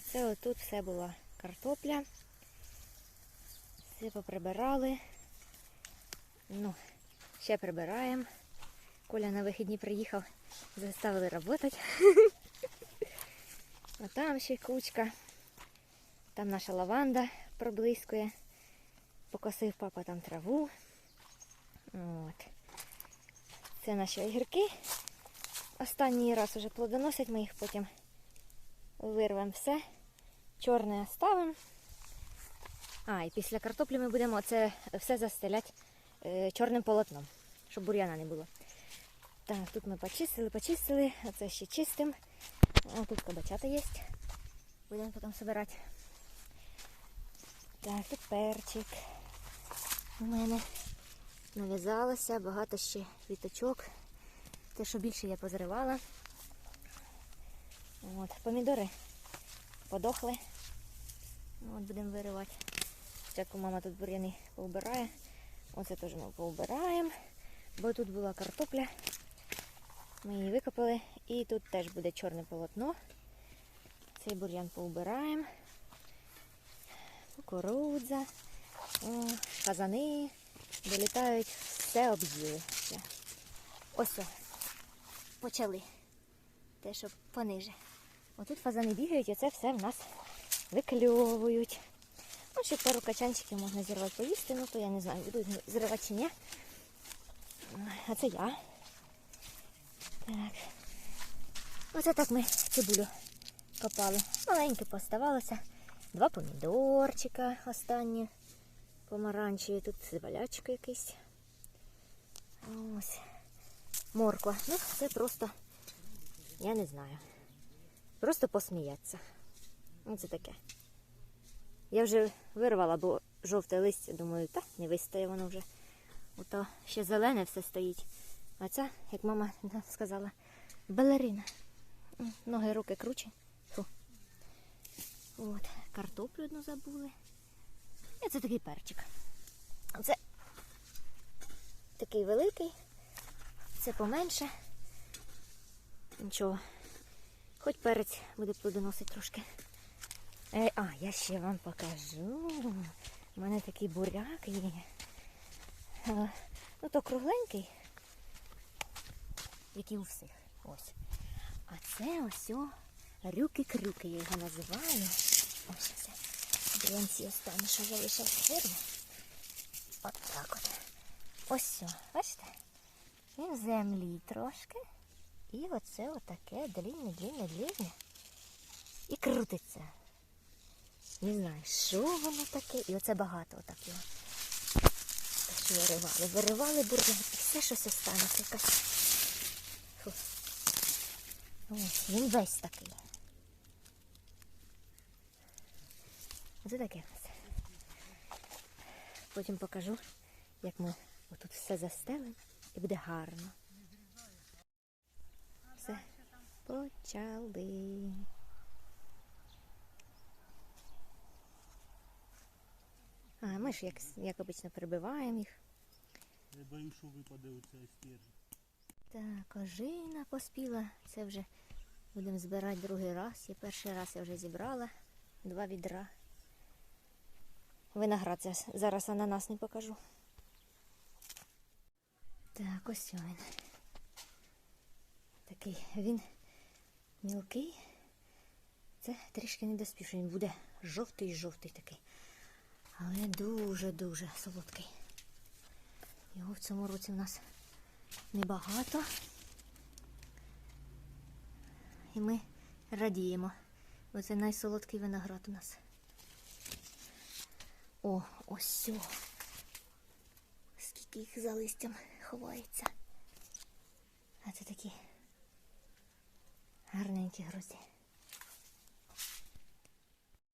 Це отут все була картопля. Все поприбирали. Ну, ще прибираємо. Коля на вихідні приїхав, заставили працювати. А там ще кучка. Там наша лаванда проблискує. Покосив папа там траву. От. Це наші огірки. Останній раз уже плодоносять, ми їх потім вирвемо все. Чорне оставимо. А, і після картоплі ми будемо це все застеляти е, чорним полотном, щоб бур'яна не було. Так, тут ми почистили, почистили, а це ще чистим. О, тут кабачата є. Будемо потім збирати. Так, тут перчик. У мене нав'язалося, багато ще віточок. Те, що більше я позривала. От, помідори подохли. От будемо виривати. Спочатку мама тут бур'яни поубирає. Оце теж ми поубираємо. Бо тут була картопля. Ми її викопали. І тут теж буде чорне полотно. Цей бур'ян поубираємо. Кукурудза, о, казани. Долітають, все об'їли. Ось почали. Те, що пониже. Отут фазани бігають, і це все в нас викльовують. Ну, ще пару качанчиків можна зірвати поїсти, ну то я не знаю, буду зривати чи ні. А це я. Так. Оце так ми цибулю копали. Маленьке поставалося. Два помідорчика останні. Помаранчеві. Тут цибалячка якийсь. Ось. Морква. Ну, це просто, я не знаю. Просто посміятися. Оце таке. Я вже вирвала, бо жовте листя, думаю, та не вистає воно вже. Ото ще зелене все стоїть. А ця, як мама сказала, балерина. М, Ноги, руки круче. Фу. От, картоплю одну забули. І це такий перчик. Це такий великий, це поменше. Нічого. Хоч перець буде плодоносити трошки. Е, а, я ще вам покажу. У мене такий буряк є. Е, ну то кругленький, як і у всіх. Ось. А це ось рюки-крюки, я його називаю. Ось це. Дрянці останні, що залишив фермі. От так от. Ось, о, бачите? Він в землі трошки. І оце отаке длінне, длінне, длінне. І крутиться. Не знаю, що воно таке. І оце багато отак його. Що виривали. Виривали бургер. І все щось останеться. Якась. Ось, він весь такий. Оце таке. ось. Потім покажу, як ми отут все застелимо і буде гарно. Все, почали. А ми ж як, як обично перебиваємо їх. Я боюсь, що випаде оця стержень. Так, ожина поспіла. Це вже будемо збирати другий раз. Я перший раз я вже зібрала два відра. Виноград це зараз ананас не покажу. Так, ось він. Такий він мілкий. Це трішки не доспівший. Він буде жовтий-жовтий такий. Але дуже-дуже солодкий. Його в цьому році в нас небагато. І ми радіємо. Бо це найсолодкий виноград у нас. О, ось сьо. Скільки їх за листям ховається. А це такі гарненькі грозі.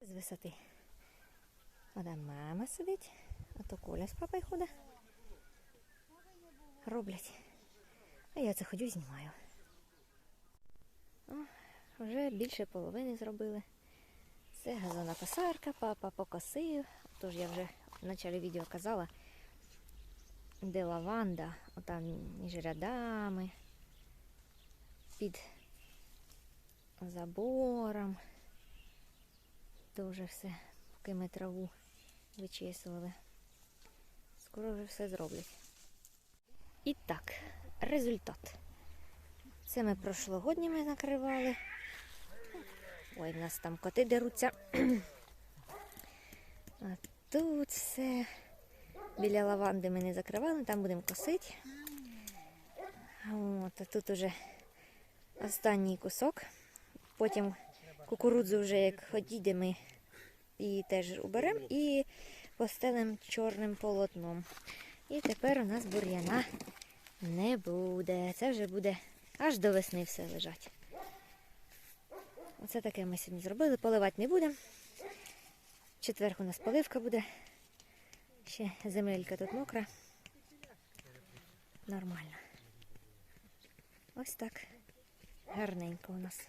З висоти. Ода мама сидить, а то Коля з папою ходить. Роблять. А я це ходю і знімаю. О, вже більше половини зробили. Це газона косарка, папа покосив. Тож я вже в початку відео казала, де лаванда, отам між рядами, під забором. вже все, поки ми траву вичесували. Скоро вже все зроблять. І так, результат. Це ми прошлогодніми накривали. Ой, в нас там коти деруться. А тут все. Біля лаванди ми не закривали, там будемо косити. От, а тут уже останній кусок. Потім кукурудзу вже як ходіде, ми її теж уберемо і постелимо чорним полотном. І тепер у нас бур'яна не буде. Це вже буде аж до весни все лежать. Оце таке ми сьогодні зробили. Поливати не будемо. В четвер у нас поливка буде. Ще земелька тут мокра. Нормально. Ось так. Гарненько у нас.